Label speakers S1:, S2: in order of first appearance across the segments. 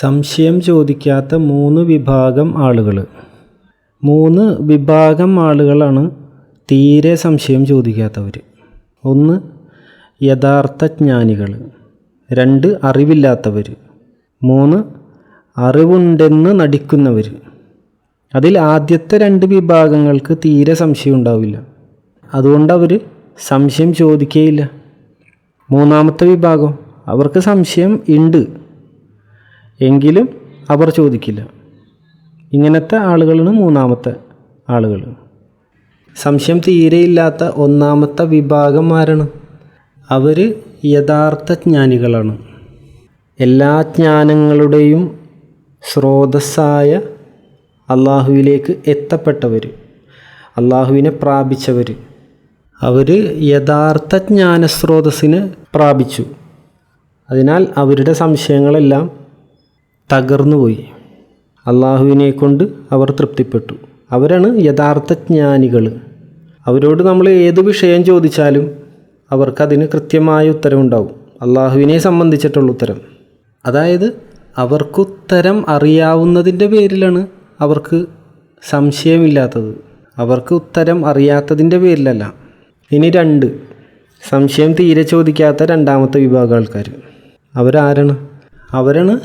S1: സംശയം ചോദിക്കാത്ത മൂന്ന് വിഭാഗം ആളുകൾ മൂന്ന് വിഭാഗം ആളുകളാണ് തീരെ സംശയം ചോദിക്കാത്തവർ ഒന്ന് യഥാർത്ഥ ജ്ഞാനികൾ രണ്ട് അറിവില്ലാത്തവർ മൂന്ന് അറിവുണ്ടെന്ന് നടിക്കുന്നവർ അതിൽ ആദ്യത്തെ രണ്ട് വിഭാഗങ്ങൾക്ക് തീരെ സംശയം ഉണ്ടാവില്ല. അതുകൊണ്ട് അവർ സംശയം ചോദിക്കുകയില്ല മൂന്നാമത്തെ വിഭാഗം അവർക്ക് സംശയം ഉണ്ട്. എങ്കിലും അവർ ചോദിക്കില്ല. ഇങ്ങനത്തെ ആളുകളാണ് മൂന്നാമത്തെ ആളുകൾ. സംശയം തീരെയില്ലാത്ത ഒന്നാമത്തെ വിഭാഗം ആരാണ്? അവർ യഥാർത്ഥ ജ്ഞാനികളാണ്. എല്ലാ ജ്ഞാനങ്ങളുടെയും സ്രോതസ്സായ അള്ളാഹുവിലേക്ക് എത്തപ്പെട്ടവർ അള്ളാഹുവിനെ പ്രാപിച്ചവർ അവർ യഥാർത്ഥ ജ്ഞാനസ്രോതസ്സിന് പ്രാപിച്ചു. അതിനാൽ അവരുടെ സംശയങ്ങളെല്ലാം തകർന്നുപോയി. അള്ളാഹുവിനെ കൊണ്ട് അവർ തൃപ്തിപ്പെട്ടു. അവരാണ് യഥാർത്ഥ ജ്ഞാനികൾ അവരോട് നമ്മൾ ഏത് വിഷയം ചോദിച്ചാലും അവർക്കതിന് കൃത്യമായ ഉത്തരവുണ്ടാവും. അള്ളാഹുവിനെ സംബന്ധിച്ചിട്ടുള്ള ഉത്തരം. അതായത് അവർക്കുത്തരം അറിയാവുന്നതിന്റെ പേരിലാണ് അവർക്ക് സംശയമില്ലാത്തത്. അവർക്ക് ഉത്തരം അറിയാത്തതിന്റെ പേരിലല്ല. ഇനി രണ്ട്. സംശയം തീരെ ചോദിക്കാത്ത രണ്ടാമത്തെ വിഭാഗം ആൾക്കാർ അവരാരാണ്? അവരാണ്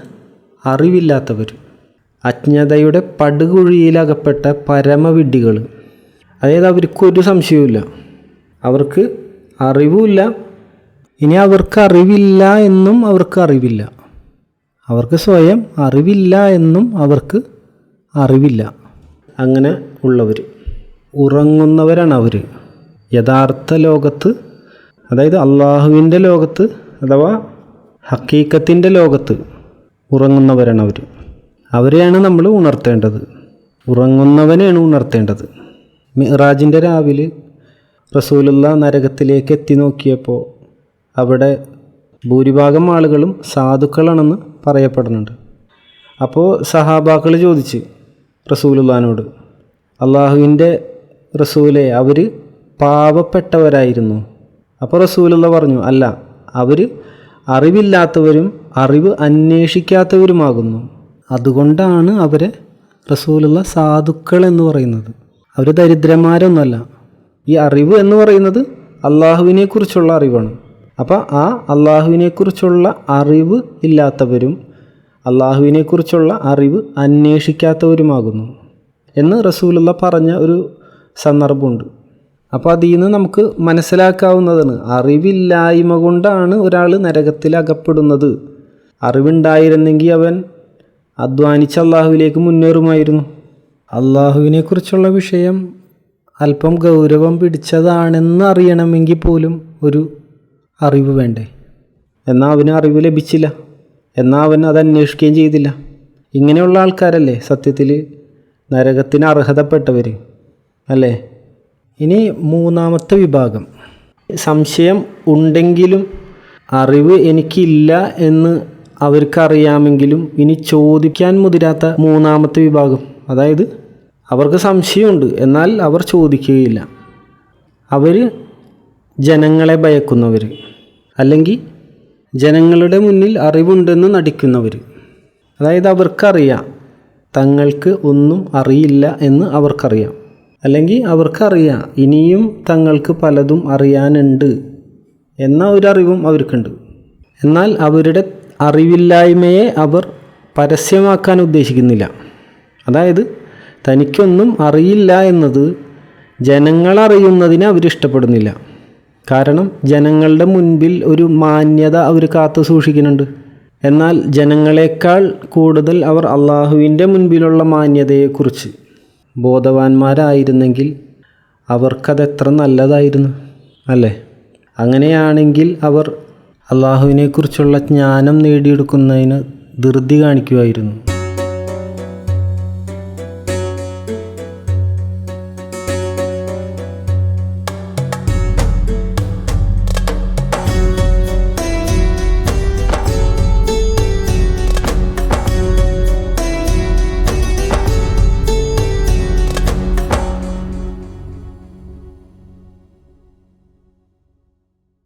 S1: അറിവില്ലാത്തവർ. അജ്ഞതയുടെ പടുകുഴിയിലകപ്പെട്ട പരമവിഡ്ഢികൾ. അതായത് അവർക്കൊരു സംശയവുമില്ല. അവർക്ക് അറിവുമില്ല. ഇനി അവർക്ക് അറിവില്ല എന്നും അവർക്ക് അറിവില്ല. അവർക്ക് സ്വയം അറിവില്ല എന്നും അവർക്ക് അറിവില്ല. അങ്ങനെ ഉള്ളവർ. ഉറങ്ങുന്നവരാണ് അവർ യഥാർത്ഥ ലോകത്ത് അതായത് അള്ളാഹുവിന്റെ ലോകത്ത് അഥവാ ഹക്കീക്കത്തിന്റെ ലോകത്ത് ഉറങ്ങുന്നവരാണ് അവർ അവരെയാണ് നമ്മൾ ഉണർത്തേണ്ടത്. ഉറങ്ങുന്നവനെയാണ് ഉണർത്തേണ്ടത്. മിറാജിന്റെ രാവിലെ റസൂലുള്ള നരകത്തിലേക്ക് എത്തി നോക്കിയപ്പോൾ അവിടെ ഭൂരിഭാഗം ആളുകളും സാധുക്കളാണെന്ന് പറയപ്പെടുന്നുണ്ട്. അപ്പോൾ സഹാബാക്കൾ ചോദിച്ച് റസൂലുള്ളാനോട് അള്ളാഹുവിന്റെ റസൂലെ അവർ പാവപ്പെട്ടവരായിരുന്നു. അപ്പോൾ റസൂലുള്ള പറഞ്ഞു അല്ല അവർ അറിവില്ലാത്തവരും അറിവ് അന്വേഷിക്കാത്തവരുമാകുന്നു. അതുകൊണ്ടാണ് അവരെ റസൂലുള്ള സാധുക്കൾ എന്ന് പറയുന്നത്. അവർ ദരിദ്രന്മാരൊന്നുമല്ല. ഈ അറിവ് എന്ന് പറയുന്നത് അള്ളാഹുവിനെക്കുറിച്ചുള്ള അറിവാണ്. അപ്പോൾ ആ അള്ളാഹുവിനെക്കുറിച്ചുള്ള അറിവ് ഇല്ലാത്തവരും അള്ളാഹുവിനെക്കുറിച്ചുള്ള അറിവ് അന്വേഷിക്കാത്തവരുമാകുന്നു എന്ന് റസൂലുള്ള പറഞ്ഞ ഒരു സന്ദർഭമുണ്ട്. അപ്പോൾ അതിൽ നിന്ന് നമുക്ക് മനസ്സിലാക്കാവുന്നതാണ്. അറിവില്ലായ്മ കൊണ്ടാണ് ഒരാൾ നരകത്തിൽ അകപ്പെടുന്നത് അറിവുണ്ടായിരുന്നെങ്കിൽ അവൻ അധ്വാനിച്ച് അള്ളാഹുവിലേക്ക് മുന്നേറുമായിരുന്നു. അള്ളാഹുവിനെക്കുറിച്ചുള്ള വിഷയം അല്പം ഗൗരവം പിടിച്ചതാണെന്ന് അറിയണമെങ്കിൽ പോലും ഒരു അറിവ് വേണ്ടേ? എന്നാൽ അവന് അറിവ് ലഭിച്ചില്ല. എന്നാൽ അവൻ അത് അന്വേഷിക്കുകയും ചെയ്തില്ല. ഇങ്ങനെയുള്ള ആൾക്കാരല്ലേ സത്യത്തിൽ നരകത്തിന് അർഹതപ്പെട്ടവർ അല്ലേ? ഇനി മൂന്നാമത്തെ വിഭാഗം. സംശയം ഉണ്ടെങ്കിലും അറിവ് എനിക്കില്ല എന്ന് അവർക്കറിയാമെങ്കിലും ഇനി ചോദിക്കാൻ മുതിരാത്ത മൂന്നാമത്തെ വിഭാഗം അതായത് അവർക്ക് സംശയമുണ്ട്. എന്നാൽ അവർ ചോദിക്കുകയില്ല. അവർ ജനങ്ങളെ ഭയക്കുന്നവർ അല്ലെങ്കിൽ ജനങ്ങളുടെ മുന്നിൽ അറിവുണ്ടെന്ന് നടിക്കുന്നവർ അതായത് അവർക്കറിയാം. തങ്ങൾക്ക് ഒന്നും അറിയില്ല എന്ന് അവർക്കറിയാം. അല്ലെങ്കിൽ അവർക്കറിയാം ഇനിയും തങ്ങൾക്ക് പലതും അറിയാനുണ്ട് എന്ന ഒരറിവും അവർക്കുണ്ട്. എന്നാൽ അവരുടെ അറിവില്ലായ്മയെ അവർ പരസ്യമാക്കാൻ ഉദ്ദേശിക്കുന്നില്ല. അതായത് തനിക്കൊന്നും അറിയില്ല എന്നത് ജനങ്ങളറിയുന്നതിനെ അവരിഷ്ടപ്പെടുന്നില്ല കാരണം ജനങ്ങളുടെ മുൻപിൽ ഒരു മാന്യത അവർ കാത്തു സൂക്ഷിക്കുന്നുണ്ട്. എന്നാൽ ജനങ്ങളെക്കാൾ കൂടുതൽ അവർ അള്ളാഹുവിന്റെ മുൻപിലുള്ള മാന്യതയെക്കുറിച്ച് ബോധവാന്മാരായിരുന്നെങ്കിൽ അവർക്കതെത്ര നല്ലതായിരുന്നു അല്ലേ? അങ്ങനെയാണെങ്കിൽ അവർ അള്ളാഹുവിനെക്കുറിച്ചുള്ള ജ്ഞാനം നേടിയെടുക്കുന്നതിന് ധൃതി കാണിക്കുമായിരുന്നു.